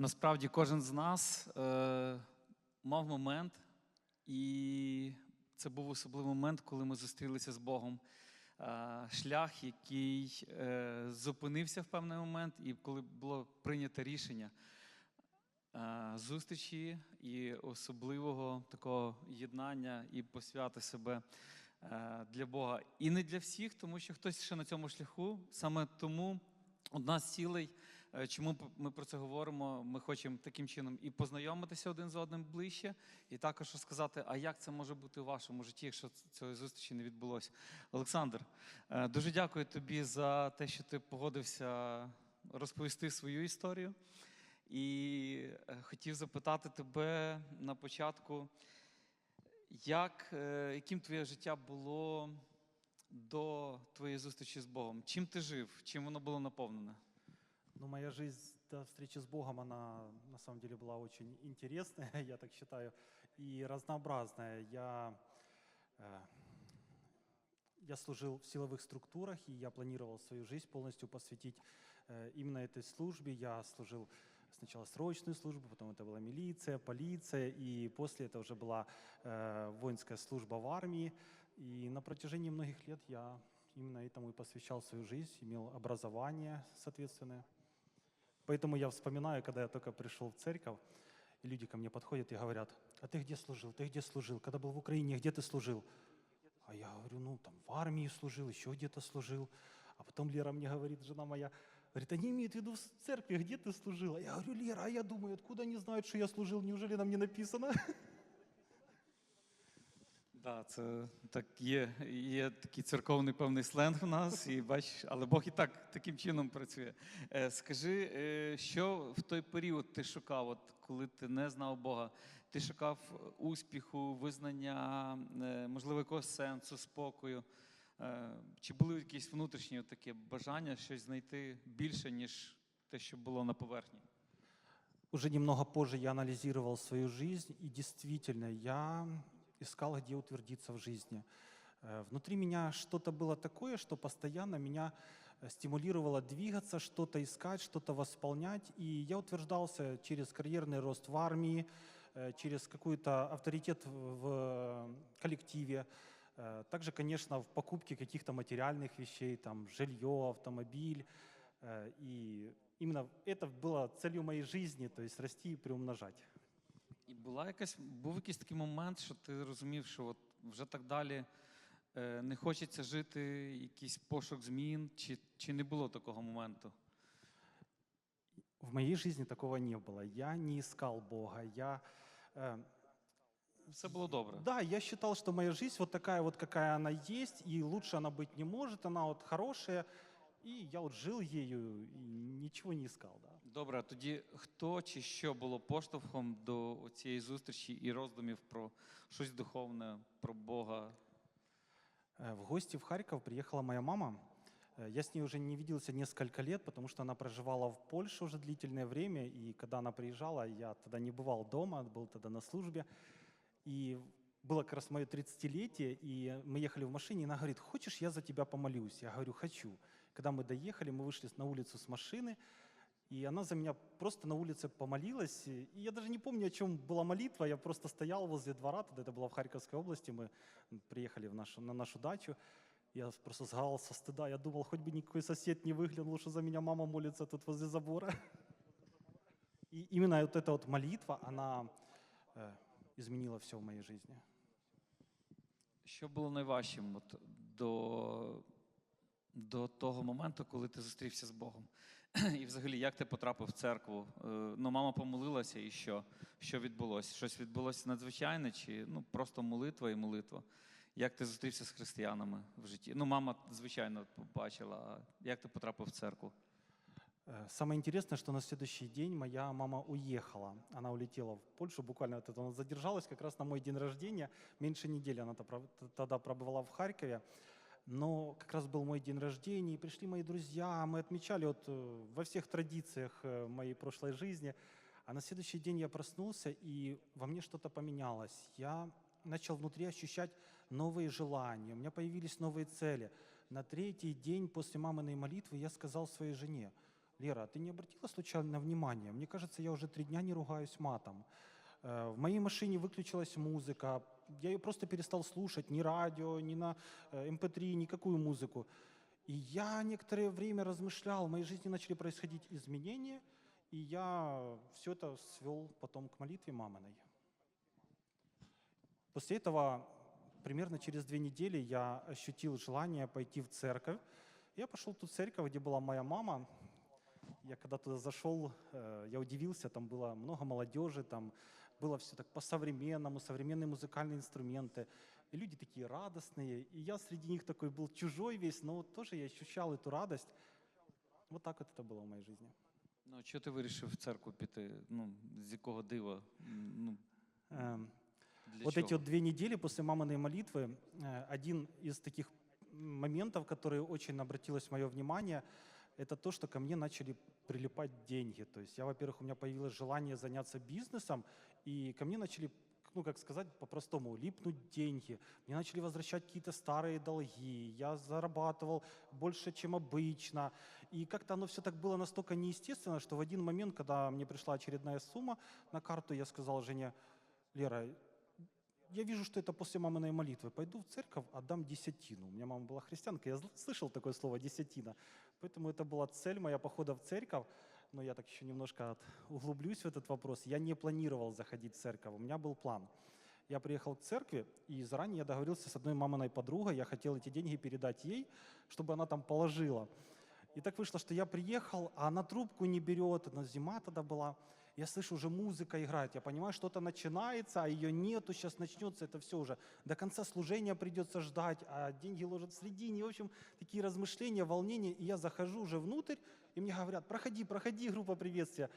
Насправді кожен з нас е, мав момент, і це був особливий момент, коли ми зустрілися з Богом. Е, шлях, який е, зупинився в певний момент, і коли було прийнято рішення е, зустрічі і особливого такого єднання і посвяти себе е, для Бога. І не для всіх, тому що хтось ще на цьому шляху. Саме тому одна з цілей, чому ми про це говоримо, ми хочемо таким чином і познайомитися один з одним ближче, і також розказати, а як це може бути у вашому житті, якщо цієї зустрічі не відбулося. Олександр, е, дуже дякую тобі за те, що ти погодився розповісти свою історію. І е, хотів запитати тебе на початку, як, е, яким твоє життя було до твоєї зустрічі з Богом? Чим ти жив? Чим воно було наповнене? Ну, моя жизнь до встречи с Богом, она на самом деле была очень интересная, я так считаю, и разнообразная. Я, э, я служил в силовых структурах, и я планировал свою жизнь полностью посвятить э, именно этой службе. Я служил сначала срочную службу, потом это была милиция, полиция, и после это уже была э, воинская служба в армии. И на протяжении многих лет я именно этому и посвящал свою жизнь, имел образование соответственное. Поэтому я вспоминаю, когда я только пришел в церковь, и люди ко мне подходят и говорят, а ты где служил, ты где служил, когда был в Украине, где ты служил? А я говорю, ну там в армии служил, еще где-то служил. А потом Лера мне говорит, жена моя, говорит, они имеют в виду в церкви, где ты служила? Я говорю, Лера, а я думаю, откуда они знают, что я служил, неужели нам не написано? Да, це так є, є такий церковний певний сленг в нас, і бачиш, але Бог і так таким чином працює. Е, скажи, е, що в той період ти шукав, от коли ти не знав Бога? Ти шукав успіху, визнання, е, можливо, якогось сенсу, спокою? Е, чи були якісь внутрішні таке бажання щось знайти більше, ніж те, що було на поверхні? Уже немного позже я анализировал свою жизнь, и действительно, я искал, где утвердиться в жизни. Э, Внутри меня что-то было такое, что постоянно меня э, стимулировало двигаться, что-то искать, что-то восполнять. И я утверждался через карьерный рост в армии, э, через какой-то авторитет в- коллективе. Также, конечно, в покупке каких-то материальных вещей, там, жилье, автомобиль. И именно это было целью моей жизни, то есть расти и приумножать. І була якась, був якийсь такий момент, що ти розумів, що от вже так далі е, не хочеться жити, якийсь пошук змін, чи, чи не було такого моменту? В моей жизни такого не было. Я не искал Бога. Я, э, Все було добре. да, я считал, что моя жизнь вот такая вот, какая она есть, и лучше она быть не может, она вот хорошая. И я вот жил ею и ничего не искал. Да. Добре, а тоді хто чи що було поштовхом до цієї зустрічі і роздумів про щось духовне, про Бога? Э, В гости в Харьков приехала моя мама. Э, Я с ней уже не виделся несколько лет, потому что она проживала в Польше уже длительное время. И когда она приезжала, я тогда не бывал дома, был тогда на службе. И было как раз мое 30-летие, и мы ехали в машине, и она говорит, хочешь, я за тебя помолюсь? Я говорю, хочу. Когда мы доехали, мы вышли на улицу с машины, и она за меня просто на улице помолилась. И я даже не помню, о чем была молитва. Я просто стоял возле двора, тогда это было в Харьковской области. Мы приехали в нашу, на нашу дачу. Я просто сгорал со стыда. Я думал, хоть бы никакой сосед не выглянул, что за меня мама молится тут возле забора. И именно вот эта вот молитва, она э, изменила все в моей жизни. Що було найважчим от, до, до того моменту, коли ти зустрівся з Богом? І взагалі, як ти потрапив в церкву? Е, Ну, мама помолилася, і що? Що відбулося? Щось відбулося надзвичайне, чи ну, просто молитва і молитва? Як ти зустрівся з християнами в житті? Ну, мама, звичайно, побачила. А як ти потрапив в церкву? Э, Самое интересное, что на следующий день моя мама уехала. Она улетела в Польшу, буквально вот это, она задержалась как раз на мой день рождения. Меньше недели она то проб- т- тогда пробывала в Харькове. Но как раз был мой день рождения, и пришли мои друзья, мы отмечали вот э, во всех традициях э, моей прошлой жизни. А на следующий день я проснулся, и во мне что-то поменялось. Я начал внутри ощущать новые желания, у меня появились новые цели. На третий день после маминой молитвы я сказал своей жене, Лера, а ты не обратила случайно внимание? Мне кажется, я уже три дня не ругаюсь матом. Э, В моей машине выключилась музыка, я ее просто перестал слушать, ни радио, ни на э, MP3, никакую музыку. И я некоторое время размышлял, в моей жизни начали происходить изменения, и я все это свел потом к молитве маминой. После этого, примерно через две недели, я ощутил желание пойти в церковь. Я пошел в ту церковь, где была моя мама. Я когда туда зашел, э, я удивился, там было много молодежи, там было все так по-современному, современные музыкальные инструменты. И люди такие радостные. И я среди них такой был чужой весь, но вот тоже я ощущал эту радость. Вот так вот это было в моей жизни. Ну, а чого ти вирішив в церкву піти? Ну, з якого дива? Ну, Эм, для вот чого? эти вот две недели после маминой молитвы, э, один из таких моментов, который очень обратилось мое внимание, это то, что ко мне начали прилипать деньги. То есть я, во-первых, у меня появилось желание заняться бизнесом, и ко мне начали, ну, как сказать по-простому, липнуть деньги. Мне начали возвращать какие-то старые долги. Я зарабатывал больше, чем обычно. И как-то оно все так было настолько неестественно, что в один момент, когда мне пришла очередная сумма на карту, я сказал жене, Лера, я вижу, что это после маминой молитвы. Пойду в церковь, отдам десятину. У меня мама была христианка, я слышал такое слово «десятина». Поэтому это была цель моя похода в церковь. Но я так еще немножко от- углублюсь в этот вопрос. Я не планировал заходить в церковь, у меня был план. Я приехал к церкви, и заранее я договорился с одной маминой подругой, я хотел эти деньги передать ей, чтобы она там положила. И так вышло, что я приехал, а она трубку не берет, она зима тогда была. Я слышу, уже музыка играет, я понимаю, что-то начинается, а ее нету, сейчас начнется это все уже. До конца служения придется ждать, а деньги ложат в середине. В общем, такие размышления, волнения. И я захожу уже внутрь, и мне говорят, проходи, проходи, группа приветствия.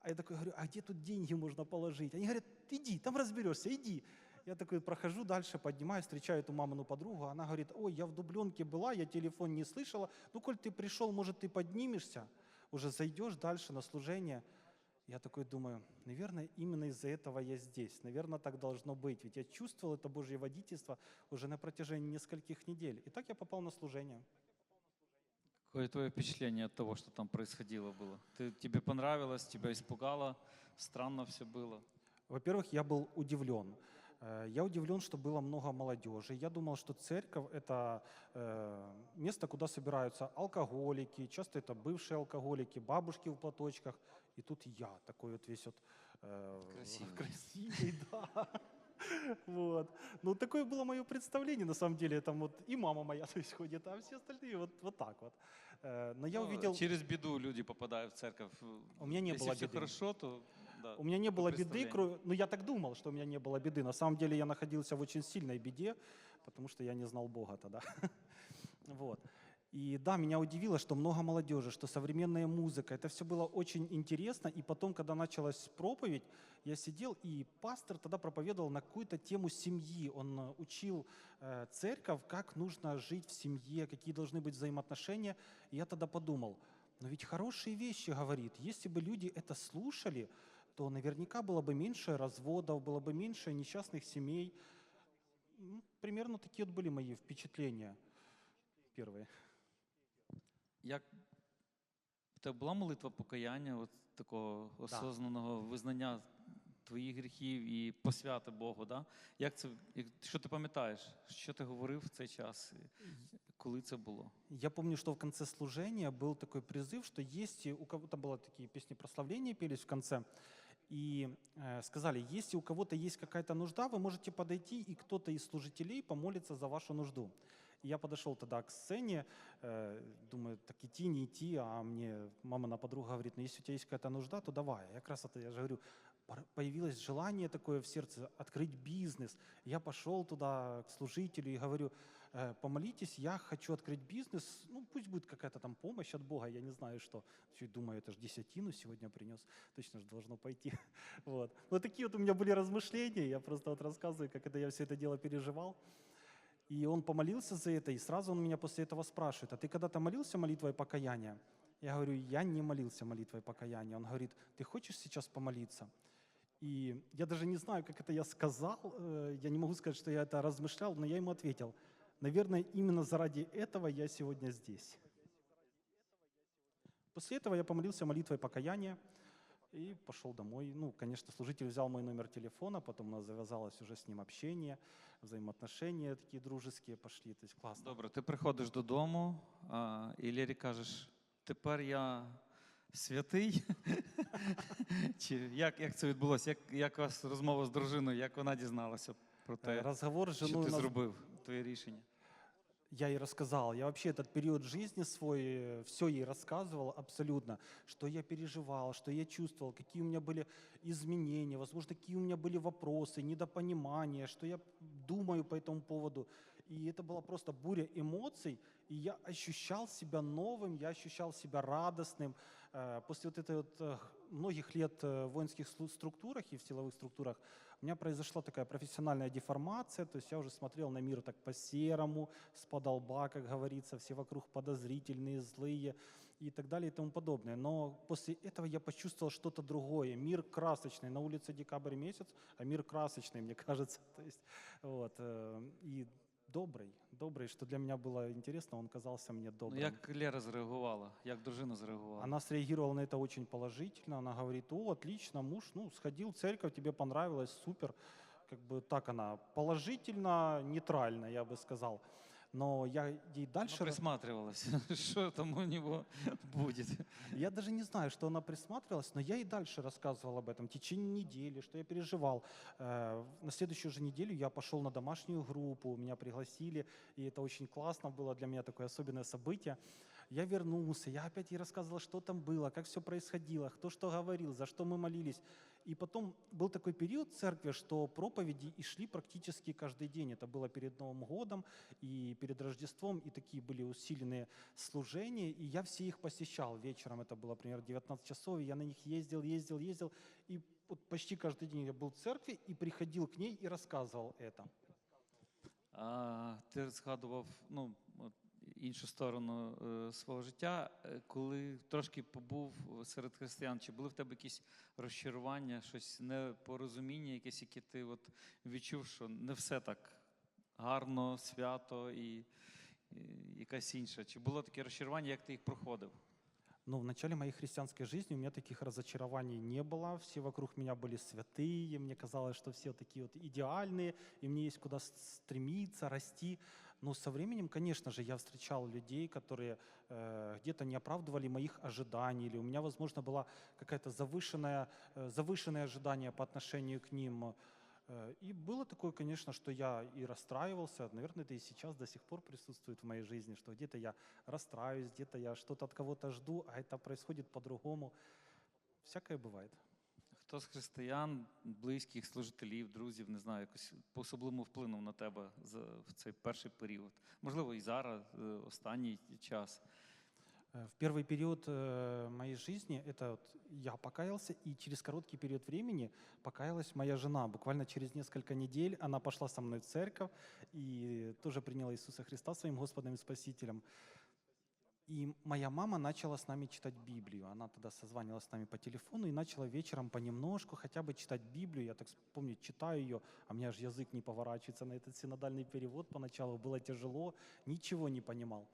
А я такой говорю, а где тут деньги можно положить? Они говорят, иди, там разберешься, иди. Я такой прохожу дальше, поднимаюсь, встречаю эту мамину подругу. Она говорит, ой, я в дубленке была, я телефон не слышала. Ну, коль ты пришел, может, ты поднимешься, уже зайдешь дальше на служение. Я такой думаю, наверное, именно из-за этого я здесь. Наверное, так должно быть. Ведь я чувствовал это Божье водительство уже на протяжении нескольких недель. И так я попал на служение. Какое твое впечатление от того, что там происходило было? Ты, тебе понравилось, тебя испугало, странно все было? Во-первых, я был удивлен. Э, Я удивлен, что было много молодежи. Я думал, что церковь – это э, место, куда собираются алкоголики, часто это бывшие алкоголики, бабушки в платочках. И тут я такой вот весь вот э, Красивый. красивый, да. Вот. Ну, такое было мое представление, на самом деле. Там вот и мама моя то есть, ходит, а все остальные вот, вот так вот. Э, Но я Ну, увидел... Через беду люди попадают в церковь. У меня не Если было все беды. хорошо, то да. У меня не было беды, кроме... Ну, я так думал, что у меня не было беды. На самом деле я находился в очень сильной беде, потому что я не знал Бога тогда. Вот. И да, меня удивило, что много молодежи, что современная музыка. Это все было очень интересно. И потом, когда началась проповедь, я сидел, и пастор тогда проповедовал на какую-то тему семьи. Он э, учил э, церковь, как нужно жить в семье, какие должны быть взаимоотношения. И я тогда подумал, но ведь хорошие вещи говорит. Если бы люди это слушали, то наверняка было бы меньше разводов, было бы меньше несчастных семей. Примерно такие вот были мои впечатления первые. Як в тебе була молитва покаяння, от такого осознаного визнання твоїх гріхів і посвяти Богу, да? Як це, як, що ти пам'ятаєш? Що ти говорив в цей час? І Коли це було? Я помню, что в конце служения был такой призыв, что если у кого-то было такие песни прославления пелись в конце, и э, сказали, если у кого-то есть какая-то нужда, вы можете подойти, и кто-то из служителей помолится за вашу нужду. Я подошел тогда к сцене, э, думаю, так идти, не идти, а мне мамина подруга говорит, ну если у тебя есть какая-то нужда, то давай. Я как раз это, я же говорю, появилось желание такое в сердце открыть бизнес. Я пошел туда к служителю и говорю, «Э, помолитесь, я хочу открыть бизнес, ну пусть будет какая-то там помощь от Бога, я не знаю что. Чуть думаю, это же десятину сегодня принес, точно же должно пойти. Вот. Вот такие вот у меня были размышления, я просто вот рассказываю, как это я все это дело переживал. И он помолился за это, и сразу он меня после этого спрашивает, а ты когда-то молился молитвой покаяния? Я говорю, я не молился молитвой покаяния. Он говорит, ты хочешь сейчас помолиться? И я даже не знаю, как это я сказал, э, я не могу сказать, что я это размышлял, но я ему ответил, наверное, именно заради этого я сегодня здесь. После этого я помолился молитвой покаяния и пошел домой. Ну, конечно, служитель взял мой номер телефона, потом у нас завязалось уже с ним общение, взаимоотношения такие дружеские пошли. То есть классно. Добре, ти приходиш додому, а, і Лєрі кажеш, тепер я святий. Чи як, як це відбулося? Як, як у вас розмова з дружиною, як вона дізналася про Э, те, Разговор с що женой ти у нас зробив, твоє рішення? Я ей рассказал. Я вообще этот период жизни свой, все ей рассказывал абсолютно, что я переживал, что я чувствовал, какие у меня были изменения, возможно, какие у меня были вопросы, недопонимания, что я думаю по этому поводу. И это была просто буря эмоций, и я ощущал себя новым, я ощущал себя радостным. Э, После вот этой вот э, многих лет э, в воинских структурах и в силовых структурах у меня произошла такая профессиональная деформация, то есть я уже смотрел на мир так по-серому, с подолба, как говорится, все вокруг подозрительные, злые и так далее и тому подобное. Но после этого я почувствовал что-то другое. Мир красочный. На улице декабрь месяц, а мир красочный, мне кажется. То есть, вот, э, и добрый, добрый, что для меня было интересно, он казался мне Ну, добрым. як Лєра зреагувала? Як дружина зреагувала? Она среагировала на это очень положительно. Она говорит, о, отлично, муж, ну, сходил в церковь, тебе понравилось, супер. Как бы так она положительно, нейтрально, я бы сказал. Но я ей дальше... рас- присматривалася, що там у нього буде. Я даже не знаю, что она присматривалась, но я и дальше рассказывал об этом в течение недели, что я переживал. Э, На следующую же неделю я пошел на домашнюю группу, меня пригласили, и это очень классно было для меня такое особенное событие. Я вернулся, я опять ей рассказывал, что там было, как все происходило, кто что говорил, за что мы молились. И потом был такой период в церкви, что проповеди и шли практически каждый день. Это было перед Новым годом и перед Рождеством, и такие были усиленные служения, и я все их посещал. Вечером это было примерно 19 часов, и я на них ездил, ездил, ездил. И вот почти каждый день я был в церкви и приходил к ней и рассказывал это. А ти згадував ну, іншу сторону е, свого життя, Е, коли трошки побув серед християн. Чи були в тебе якісь розчарування, щось непорозуміння, якесь, яке ти от відчув, що не все так гарно, свято і, і якась інша? Чи було таке розчарування, як ти їх проходив? Но в начале моей христианской жизни у меня таких разочарований не было. Все вокруг меня были святые, мне казалось, что все такие вот идеальные, и мне есть куда с- стремиться, расти. Но со временем, конечно же, я встречал людей, которые э, где-то не оправдывали моих ожиданий, или у меня, возможно, была какая-то завышенная, э, завышенное ожидание по отношению к ним. Э, И было такое, конечно, что я и расстраивался. Наверное, это и сейчас до сих пор присутствует в моей жизни, что где-то я расстраиваюсь, где-то я что-то от кого-то жду, а это происходит по-другому. Всякое бывает. Хто з християн, близьких, служителів, друзів, не знаю, якось по-особливому вплинув на тебе за, в цей перший період? Можливо, і зараз, е, останній час. Э, В первый период э, моей жизни это вот я покаялся, и через короткий период времени покаялась моя жена. Буквально через несколько недель она пошла со мной в церковь и тоже приняла Иисуса Христа своим Господом и Спасителем. И моя мама начала с нами читать Библию. Она тогда созванивалась с нами по телефону и начала вечером понемножку хотя бы читать Библию. Я так помню, читаю ее, а у меня же язык не поворачивается на этот синодальный перевод поначалу. Было тяжело, ничего не понимал.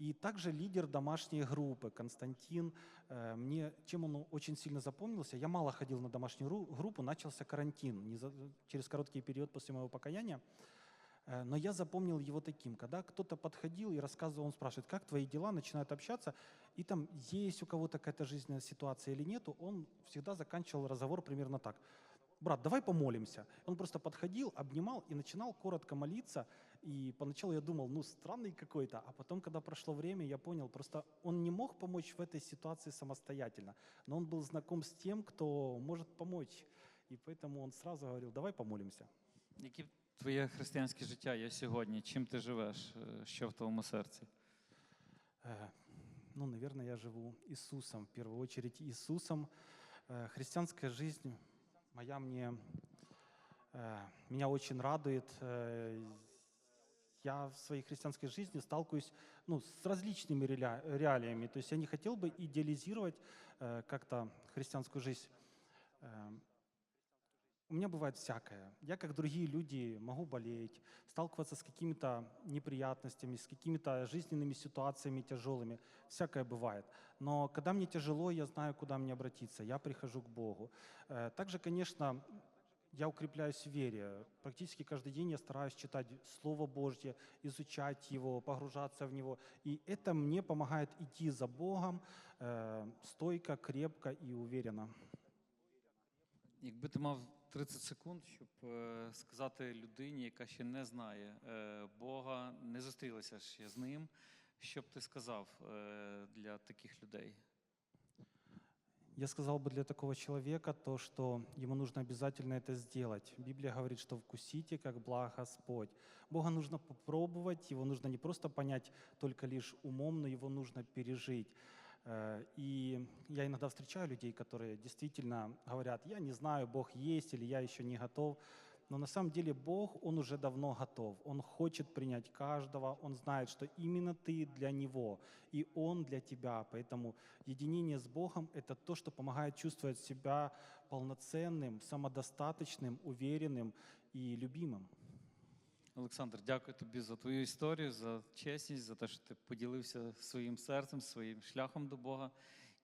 И также лидер домашней группы Константин, э, мне чем он очень сильно запомнился, я мало ходил на домашнюю ру- группу, начался карантин через короткий период после моего покаяния, но я запомнил его таким, когда кто-то подходил и рассказывал, он спрашивает, как твои дела, начинают общаться, и там есть у кого-то какая-то жизненная ситуация или нету, он всегда заканчивал разговор примерно так. Брат, давай помолимся. Он просто подходил, обнимал и начинал коротко молиться. И поначалу я думал, ну странный какой-то, а потом, когда прошло время, я понял, просто он не мог помочь в этой ситуации самостоятельно, но он был знаком с тем, кто может помочь. И поэтому он сразу говорил, давай помолимся. твоє християнське життя є сьогодні? Чим ти живеш? Е, Що в твоєму серці? Э, Ну, наверное, я живу Иисусом, в первую очередь Иисусом. Э, Христианская жизнь моя мне, э, меня очень радует. Э, Я в своей христианской жизни сталкиваюсь ну, с различными реля- реалиями. То есть я не хотел бы идеализировать э, как-то христианскую жизнь. У меня бывает всякое. Я, как другие люди, могу болеть, сталкиваться с какими-то неприятностями, с какими-то жизненными ситуациями тяжелыми. Всякое бывает. Но когда мне тяжело, я знаю, куда мне обратиться. Я прихожу к Богу. Э, Также, конечно, я укрепляюсь в вере. Практически каждый день я стараюсь читать Слово Божье, изучать его, погружаться в него. И это мне помогает идти за Богом э, стойко, крепко и уверенно. Якби ти мав 30 секунд, щоб е, сказати людині, яка ще не знає е, Бога, не зустрілася ще з ним, що б ти сказав е, для таких людей? Я сказал бы для такого человека то, что ему нужно обязательно это сделать. Библия говорит, что вкусите, как благ Господь. Бога нужно попробовать, его нужно не просто понять только лишь умом, но его нужно пережить. Э, И я иногда встречаю людей, которые действительно говорят, я не знаю, Бог есть или я еще не готов. Но на самом деле Бог, Он уже давно готов. Он хочет принять каждого. Он знает, что именно ты для Него, и Он для тебя. Поэтому единение с Богом – это то, что помогает чувствовать себя полноценным, самодостаточным, уверенным и любимым. Олександр, дякую тобі за твою історію, за чесність, за те, що ти поділився своїм серцем, своїм шляхом до Бога.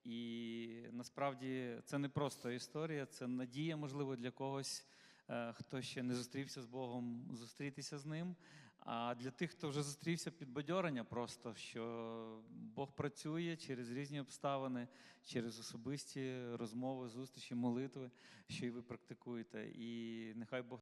І насправді це не просто історія, це надія, можливо, для когось, е, хто ще не зустрівся з Богом, зустрітися з ним. А для тих, хто вже зустрівся, підбадьорення просто, що Бог працює через різні обставини, через особисті розмови, зустрічі, молитви, що і ви практикуєте. І нехай Бог